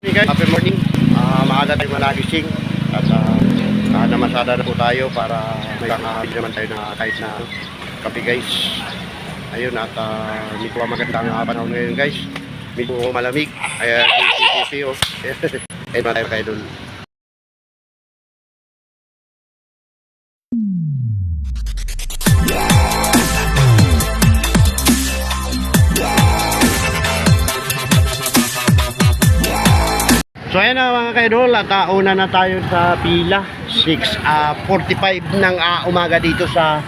Hey guys, happy morning. Ah, maaga tayo malagising at uh, namasada na po tayo para may kakahapin naman tayo na kahit na kape guys. Ayun at uh, medyo magandang uh, panahon ngayon guys. Medyo malamig. Kaya PCC oh. Ayun na tayo kayo dun. So ayan na mga kaidol at uh, una na tayo sa pila. 6.45 ng uh, umaga dito sa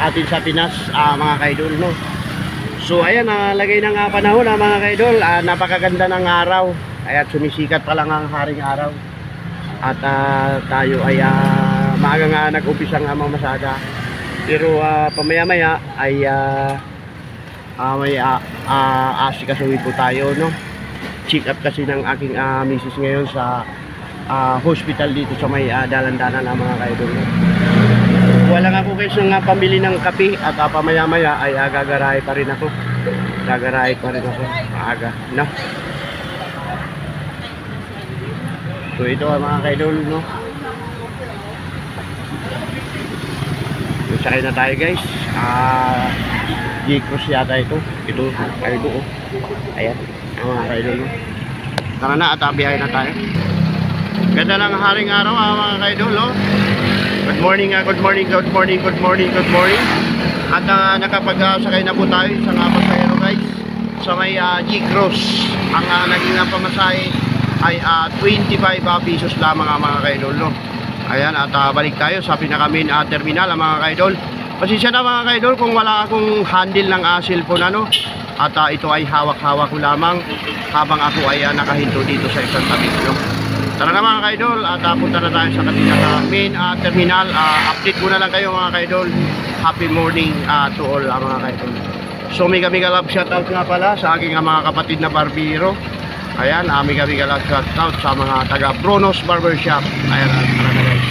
atin sa Pinas ah, mga kaidol no. So ayan na lagay ng uh, panahon ah, mga kaidol. Ah, napakaganda ng araw. Ayan sumisikat pa lang ang haring araw. At ah, tayo ay uh, maaga nga nag-umpisang uh, mamasada pero uh, pamaya maya ay uh, uh, may uh, uh, asikasuhin po tayo no check up kasi ng aking uh, misis ngayon sa ah, hospital dito sa may uh, dalan-dalan ng mga kaidol. Wala nga po guys ng uh, pambili ng kape at uh, pamaya-maya ay uh, gagarahe pa rin ako. Gagarahe pa rin ako. Maaga. No? So ito ang mga kaidol, no? Sakay na tayo guys. Ah, G-Cross yata ito. Ito, cargo oh. Ayan, mga kaidol. No? Tara na at abiyahin na tayo. Ganda ng haring araw ah, mga kaidol. Oh. Good morning, ah, good morning, good morning, good morning, good morning. At uh, nakapag-sakay na po tayo sa nga pasahero guys sa may ah, G-Cross. Ang uh, naging uh, pamasahe ay ah, 25 ah, pesos lamang ah, mga kaidol. No? Ayan, at ah, balik tayo sa pinaka main ah, terminal ah, mga kaidol. Pasensya na mga kaidol kung wala akong handle ng uh, cellphone ano. At ah, ito ay hawak-hawak ko lamang habang ako ay ah, nakahinto dito sa isang tabi. Tara na mga kaidol at uh, punta na tayo sa kanila sa main ah, terminal. Ah, update ko na lang kayo mga kaidol. Happy morning ah, to all ah, mga kaidol. So mega mega love shoutout nga pala sa aking ah, mga kapatid na barbero. Ayan, ah, mega mega love shoutout sa mga taga Bronos Barbershop. Ayan, ah, tara na guys.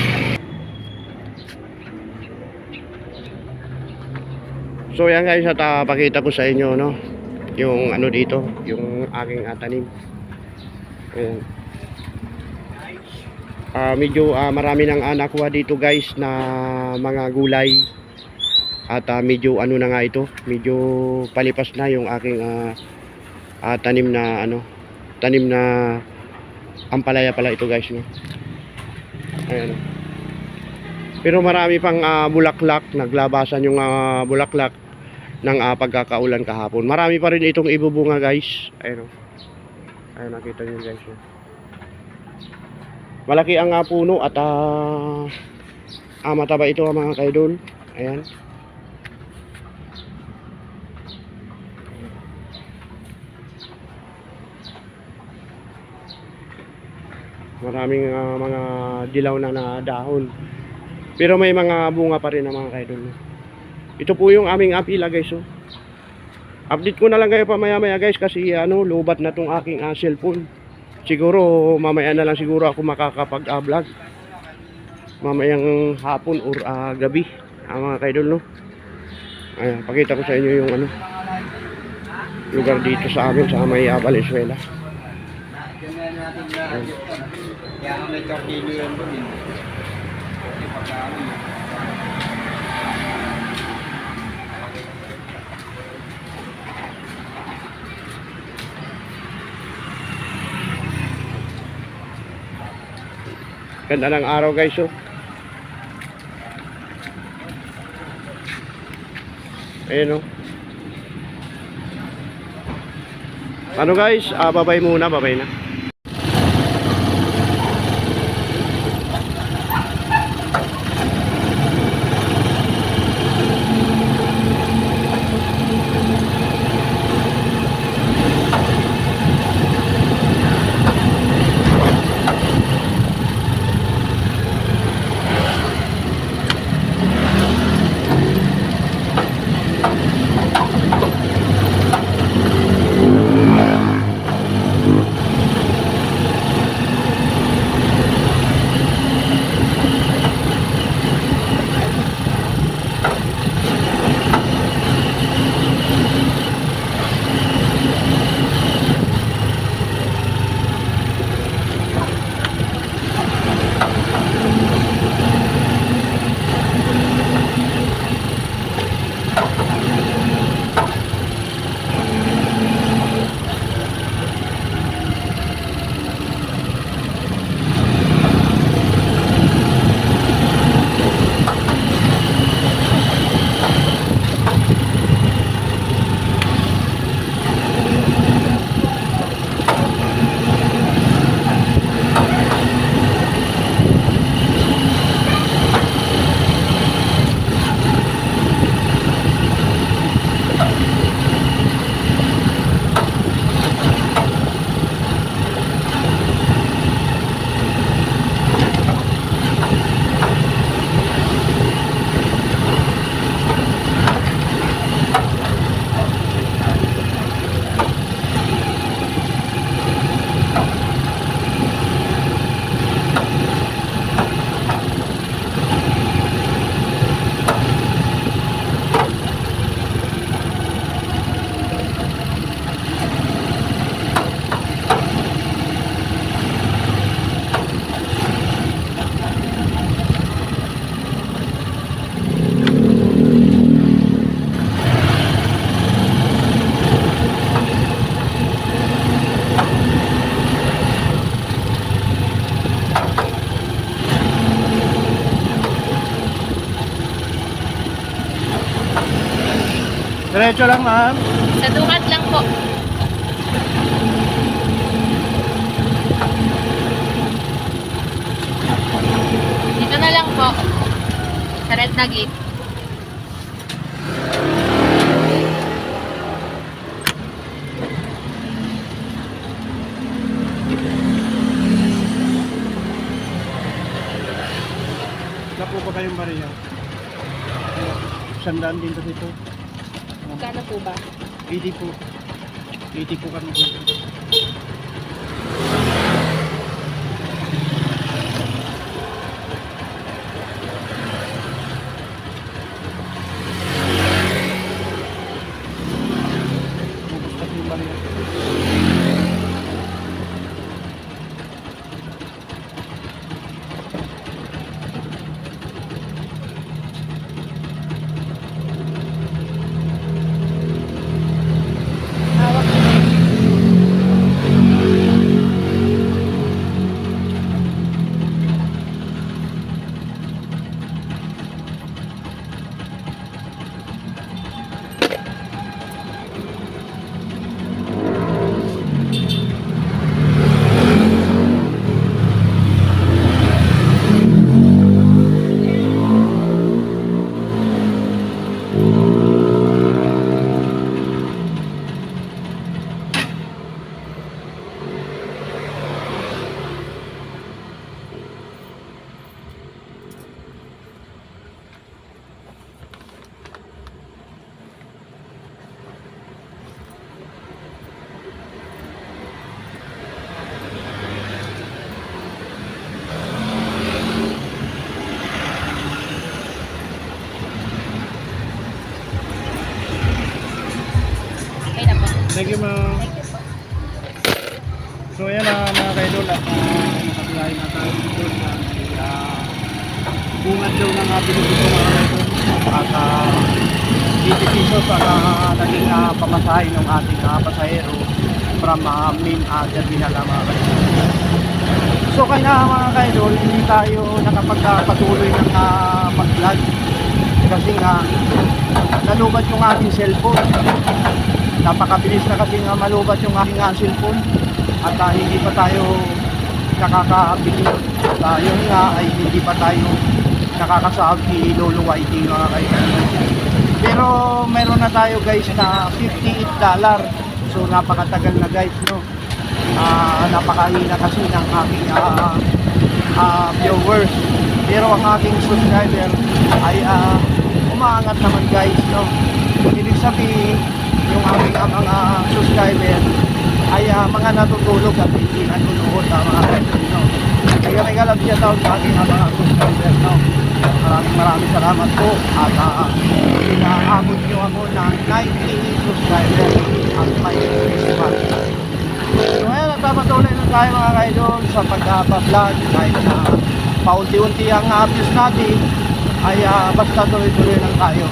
So yan guys at uh, pakita ko sa inyo no yung ano dito yung aking uh, tanim. Ayan. Ah, medyo ah, marami nang uh, nakuha dito guys na mga gulay. At ah, medyo ano na nga ito medyo palipas na yung aking ah, ah, tanim na ano tanim na ampalaya pala ito guys no? Ayan. Pero marami pang ah, bulaklak. Naglabasan yung ah, bulaklak ng ah, pagkakaulan kahapon. Marami pa rin itong ibubunga guys. Ayan o ayan nakita nyo guys no? malaki ang ah, puno at ah, ah, mataba ito mga kaidol. Ayan. Maraming ah, mga dilaw na na dahon pero may mga bunga pa rin ang mga kaidol ito po yung aming apila guys oh. update ko na lang kayo pamaya maya guys kasi ano lubat na tong aking ah, cellphone siguro mamaya na lang siguro ako makakapag ah, vlog mamayang hapon or ah, gabi ah, mga kaidol no ayan pakita ko sa inyo yung ano lugar dito sa amin sa may ah, Valenzuela Ayan. Ganda ng araw guys oh. Ayun oh. Ano guys, ah, babay muna, babay na. Diretso lang ma'am. Sa Ducat lang po. Dito na lang po. Sa red na gate. Wala po ba kayong bariya? Sandaan din kasi ito. Magkano po ba? 80 po. 80 po kami dito. Thank you, ma'am. So ayan na mga kaidol at uh, nakabiyahe na tayo dito sa uh, bungad daw ng uh, pinipito mga kaidol at uh, 80 pesos ang uh, naging uh, pamasahe ng ating uh, pasahero from uh, main uh, terminal uh, mga kaidol. So kaya mga kaidol, hindi tayo nakapagpatuloy ng uh, mag-vlog kasi nga nalubat yung ating cellphone napakabilis na kasi nga malubat yung aking uh, cellphone. At ah, hindi pa tayo nakakabili at ah, yun nga ay hindi pa tayo nakakasahag ni Lolo YT mga kaibigan. Pero meron na tayo guys na 58 dollar. So napakatagal na guys no? Ah, napakahina kasi ng aking ah, ah, viewers. Pero ang aking subscriber ay ah, umaangat naman guys no? Ibig sabihin aming ah, mga subscriber ay ah, mga natutulog at hindi nanonood ah, mga kaibigan no? Kaya may galap siya tawag sa aking ah, mga subscriber no? Maraming maraming salamat po at uh, inaabot nyo ako ng 90 subscriber at may Christmas. So ayan, nagpapatuloy na tayo mga kaidol sa pagkapa-vlog kahit na paunti-unti ang uh, views natin ay ah, basta tuloy-tuloy lang tayo.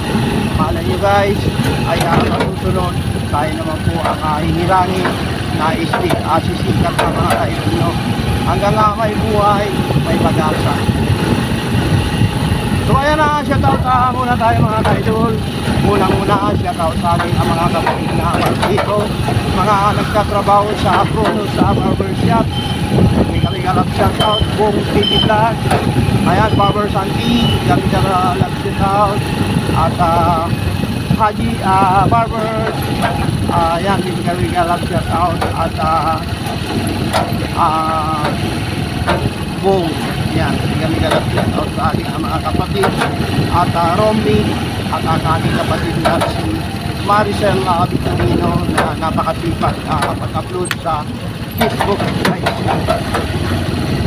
Malay nyo guys, ay uh, masusunod tayo naman po ang uh, hinirangin na istik, uh, sisikat ng mga nyo. Hanggang nga may buhay, may pag-asa. So ayan na, shoutout uh, muna tayo mga kaidol. Unang-una, shoutout sa ating ang mga kapatid na dito. Mga nagtatrabaho sa Krono sa barbershop. May kami galap shoutout, buong TV Vlog. Ayan, Barber Santi, kami galap shoutout. At uh, Haji uh, Barbers. Uh, ayan, hindi kami galap shoutout. At uh, uh, buong yan, kami galap shout out sa ating mga kapatid at uh, Romney at ang ating kapatid na si Maricel uh, Vitorino na napakasipag uh, mag-upload sa Facebook.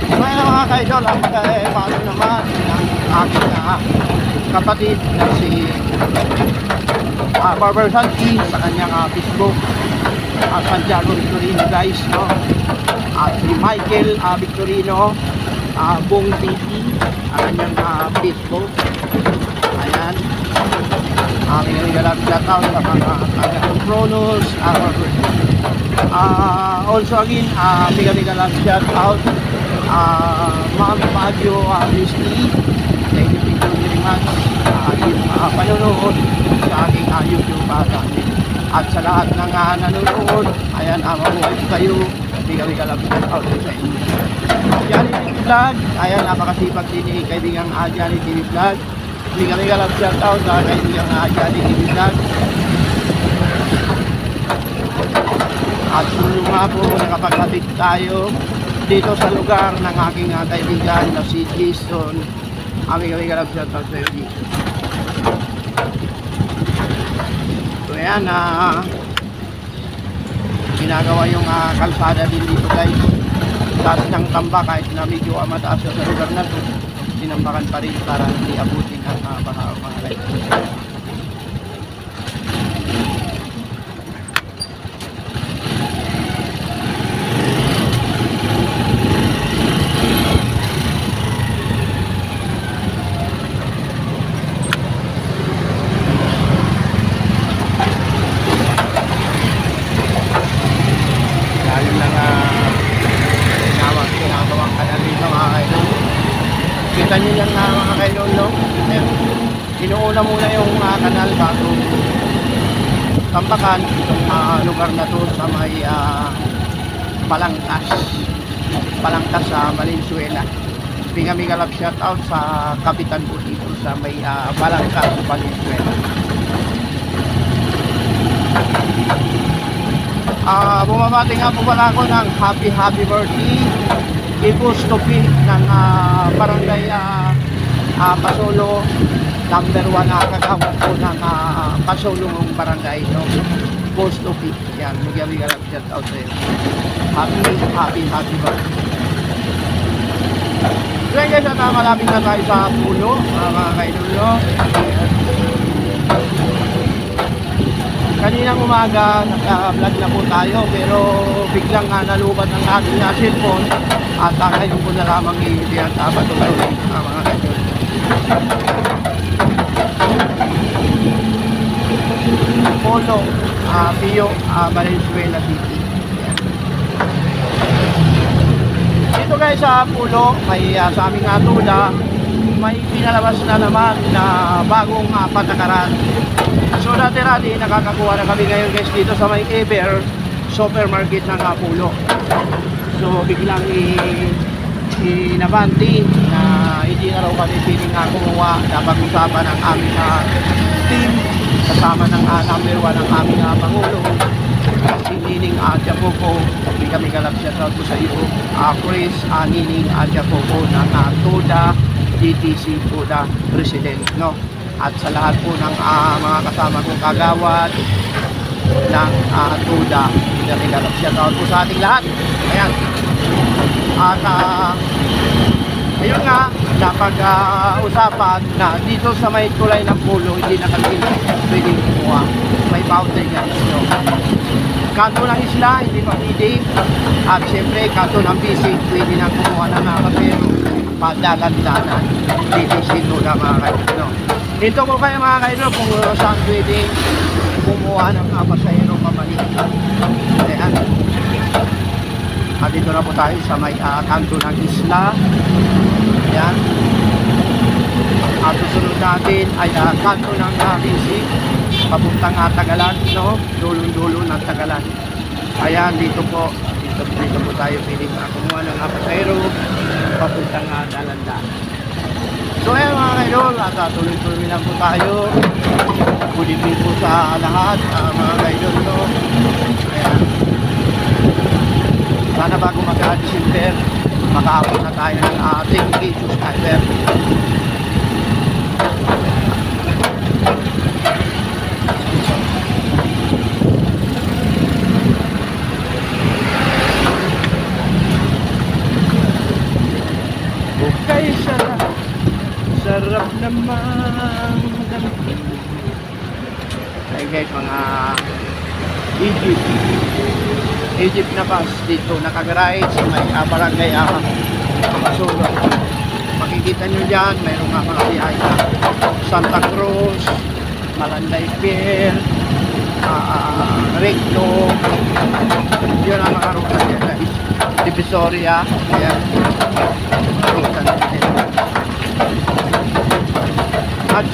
So yun ang mga kaidol ang paano naman ng aking uh, kapatid na si uh, Barber Santi sa kanyang uh, Facebook. At Santiago Victorino guys no? At si Michael uh, Victorino uh, Bong TV ang kanyang uh, Facebook. Ayan. Uh, regalang shoutout sa mga taga Kronos uh, uh, also again uh, mega mega love shoutout uh, Ma'am Baguio uh, Misty thank you thank you very much uh, yung uh, panonood sa aking uh, YouTube channel. At sa lahat ng uh, nanonood, ayan, uh, mabuhay kayo. Hindi kami kalap shout out sa inyo. Johnny TV Vlog, ayan, napakasipag din ni kaibigang uh, Johnny TV Vlog. Kami kalap shout out sa kaibigang uh, Johnny TV Vlog. At yung nga po nakapaghatid tayo dito sa lugar ng aking uh, kaibigan na si Jason. Aming out sa. Jason. So ayan, ah, ginagawa yung ah, kalsada din dito guys. Taas ng tamba kahit na medyo ah, mataas sa lugar na to, tinambakan pa rin para hindi abutin ang uh, baha mga guys. Lalo na nga ginawang ginagawang kanal dito mga kaidol. Kita nyo yan nga mga kaidol, no? Ayan. Inuuna muna yung uh, kanal bago itong ah, lugar na to sa may ah, Palangkas. Palangkas sa Valenzuela. Pinga mega love shout out sa kapitan po sa may ah, Palangkas, Valenzuela. Ah, bumabati nga po pala ako ng happy happy birthday Ipos Topi ng ah, barangay ah, ah, Pasolo number 1 na kagawad po ng uh, Pasolong barangay no? Post Topi yan, bigyan-bigyan lang shout out sa iyo happy happy happy birthday Kaya guys, at ah, malapit na tayo sa pulo, ah, mga kainulo. Kaninang umaga, naka-vlog na po tayo pero biglang nga nalubat ang ating na cellphone at uh, ngayon ko na lamang i-tiyatapa ito kayo uh, mga kaibigan. Polo, uh, Pio, uh, Valenzuela City. Ayan. Dito guys sa Pulo, may uh, sa aming atula, may pinalabas na naman na bagong uh, patakaran So dati-dati nakakakuha na kami ngayon guys dito sa may Eber supermarket ng Apulo. So biglang i inabanti na hindi na raw kami piling kumuha napag-usapan ng aming uh, team kasama ng uh, number one ng aming uh, Pangulo si Nining Adja Popo. Hindi kami galap siya sa sa iyo uh, Chris uh, Nining Adja Popo ng uh, TODA DTC TODA President no? At sa lahat po ng ah, mga kasama kong kagawad ng uh, TUDA Pinamigalap shout out po sa ating lahat. Ayan. At uh, ayun nga napag ah, usapan na dito sa may kulay ng pulo hindi na kami pwedeng kumuha may boundary nga so, kanto ng isla hindi pa pwede at syempre kanto ng busy pwede na kumuha na nga kasi padalan-dalan dito si TUDA mga kaibigan no? Dito ko kayo mga kaidol kung saan pwede kumuha ng uh, pasahero pabalik. Ayan. At dito na po tayo sa may uh, kanto ng isla. Ayan. At susunod natin ay uh, kanto ng uh, Bisi. Papuntang uh, Tagalan, no? Dulong-dulo ng Tagalan. Ayan, dito po. Dito, dito po tayo pwede uh, kumuha ng pasahero papuntang uh, Dalandan. So ayan mga kaidol, at uh, tuloy-tuloy lang po tayo. Good po sa lahat, uh, mga kaidol. No? Ayan. Sana bago mag-December, makaabot na tayo ng ating uh, subscriber. Okay, sarap. Sarap naman. Ay guys, mga Egypt. Egypt na bus dito nakagarage sa may uh, barangay uh, Masulo. Makikita nyo dyan, mayroong nga mga biyaya. Santa Cruz, Malanday Pier, uh, Recto. Yun ang mga ruta dyan guys. Divisoria. Ayan. Ruta na dyan. At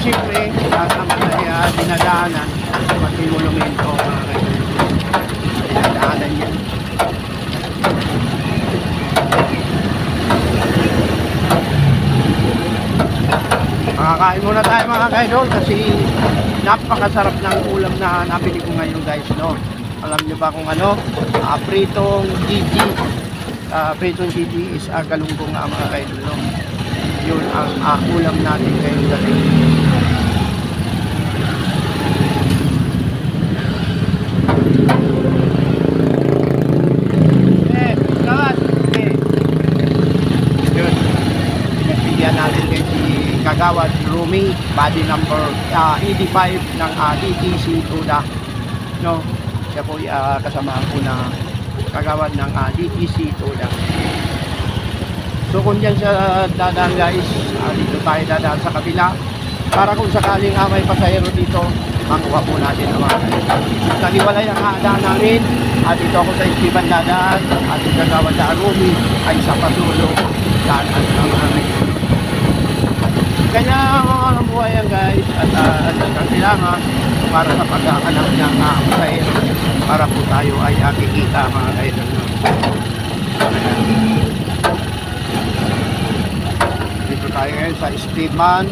naman ay uh, dinadaanan. Pati monumento, mga kaibigan. Dinadaanan yan. Makakain muna tayo mga kaidol kasi napakasarap ng ulam na nabili ko ngayon guys no. Alam niyo ba kung ano? Ah, pritong GG. Ah, pritong GG is uh, galunggong nga mga kaidol no. Yun ang ah, ulam natin ngayon gabi. Eh, kawan. Eh. Yun. Pinagbigyan natin kay si Kagawad Rumi, body number ah, 85 ng uh, DTC Tuda. No? Siya po uh, kasamahan ko na kagawad ng uh, DTC Tuda. So kung dyan siya dadaan guys, ah, dito tayo dadaan sa kabila. Para kung sakaling uh, may pasahero dito, makuha po natin ang mga Naliwalay ang haadaan namin. At dito ako sa Esteban dadaan. At yung kagawad na Rumi ay sa Pasulo. Daan at namin. Kanya mga buhay yan guys at uh, ang kailangan para sa pagkakanap ng uh, pasahero para po tayo ay uh, kikita mga kaidol. Dito tayo ngayon sa Esteban.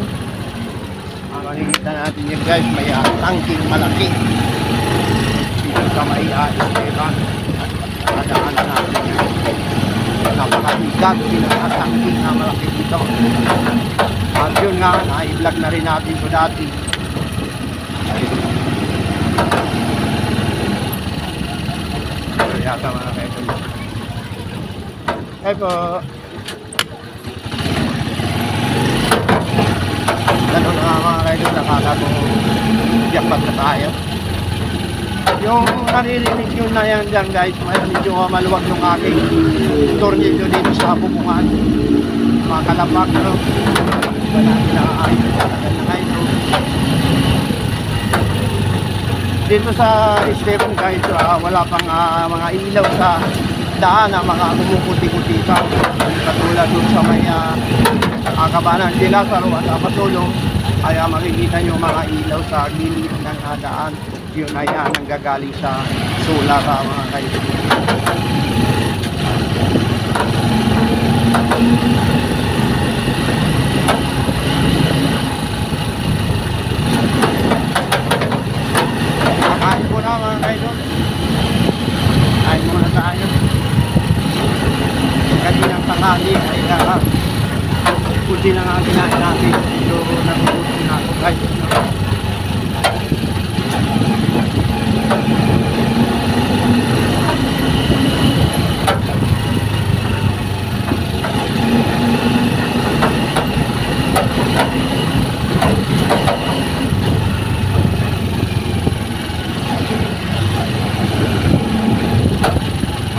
Ang makikita natin yan guys, may uh, tangking malaki. Dito sa may uh, Esteban. Kadaan na natin. Napakabigat, pinakatangking na malaki dito. At yun nga, na-vlog na rin natin ito dati. Yata mga kaibigan. Ay po. Ganun nga mga kaibigan, nakakatong jackpot na tayo. Yung naririnig yun na yan dyan guys, medyo maluwag yung aking tornilyo dito sa bubungan. Mga kalapak, no? Wala na ayos talaga na ngayon. Dito sa Esteban guys, ah, wala pang ah, mga ilaw sa daan na mga kumukuti-kuti pa. Katulad doon sa may uh, kabanan de Lazaro at Apatulong ay ah, makikita nyo mga ilaw sa gilid ng ah, daan. Yun ay ah, nanggagaling sa solar ah, mga kaibigan. Na mga kaidol. Kain muna tayo. Kaninang tanghali ay uh, kunti lang ang kinain natin. Medyo nagugutom na ako guys.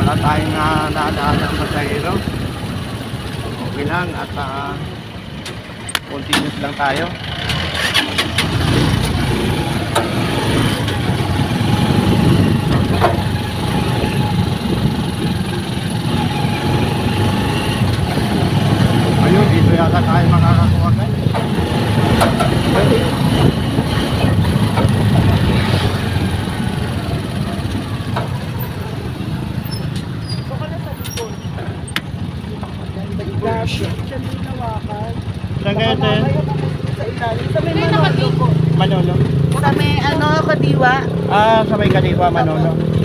Wala tayong uh, nadaan ng pasahero. Okay lang at uh, continuous lang tayo. Ayun, dito yata tayo makakakuha guys. Pwede. Saan kayo tayo? Sa may May Manolo nakati- po. Manolo. May ano, Kadiwa. Ah, sa may Kaliwa, Manolo.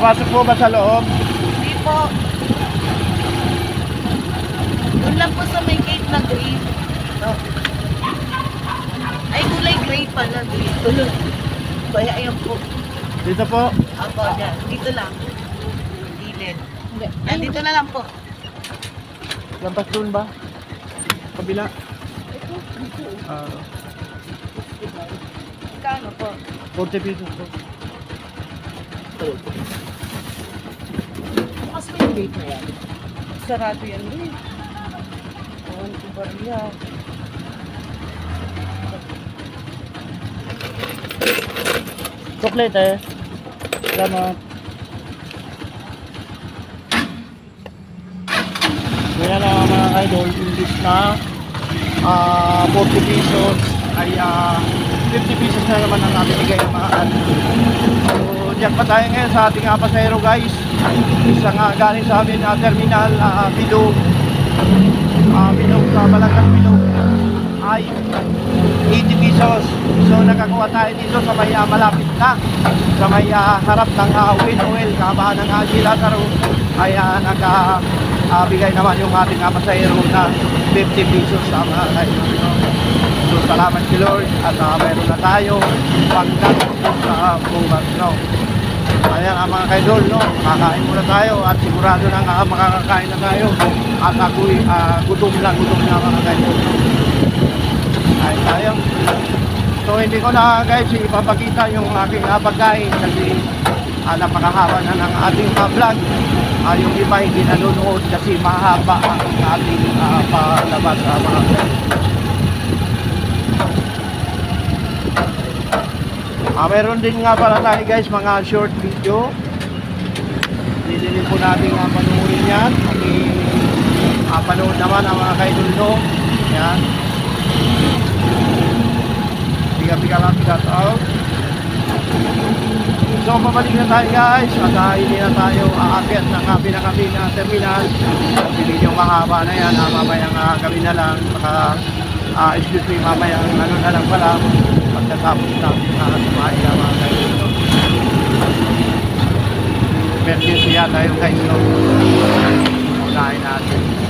Papasok po ba sa loob? Hindi po. Doon lang po sa may gate na green. No. Ay, kulay gray pala. Green. Tulog. Kaya ayun po. Dito po. Ako, dyan. Dito lang. Gilid. Ay, dito na lang po. Lampas doon ba? Kabila. Ah, Kano po? 40 pesos po. Bukas mo yung gate na yan. Sarado yan eh. Ewan ko ba niya. Chocolate eh. Salamat. Kaya na mga idol, imbis na ah 40 pesos ay ah 50 pesos na naman ang nabibigay ng mga idol. So, diyan pa tayo ngayon sa ating uh, pasahero guys. Isa nga galing sa amin na terminal, uh, Bilog. Uh, Bilog, sa Balangkas Bilog ay 80 pesos. So nakakuha tayo dito sa may ah, malapit na sa may ah, harap ng uh, Win Oil, kabahan ng Haji Lazaro ay uh, nakabigay naman yung ating uh, pasahero na 50 pesos sa mga kaibigan. Salamat kay Lord at uh, meron na tayo pagdating sa bukas no. Ayan ang mga kaidol, no? Kakain muna tayo at sigurado na nga makakakain na tayo at ako'y ah, gutom lang, gutom na mga kaidol. Kain tayo. So hindi ko na guys ipapakita yung aking uh, pagkain kasi uh, napakahaba na ng ating uh, vlog. Uh, yung iba hindi nanonood kasi mahaba ang ating uh, palabas uh, mga guys. Ah, meron din nga pala tayo guys mga short video. Dili po natin nga panuorin yan. Pati uh, panood naman ang mga kaidol no. Yan. Biga-biga lang shout out. So pabalik na tayo guys at uh, hindi na tayo aakyat ng uh, pinakabi na terminal. Hindi yung mahaba na yan, uh, mamayang uh, gabi na lang. Baka, uh, excuse me, mamayang ano na lang pala pagkatapos natin uh, kumain na mga kayo. Emergency yata yung no. Unahin natin.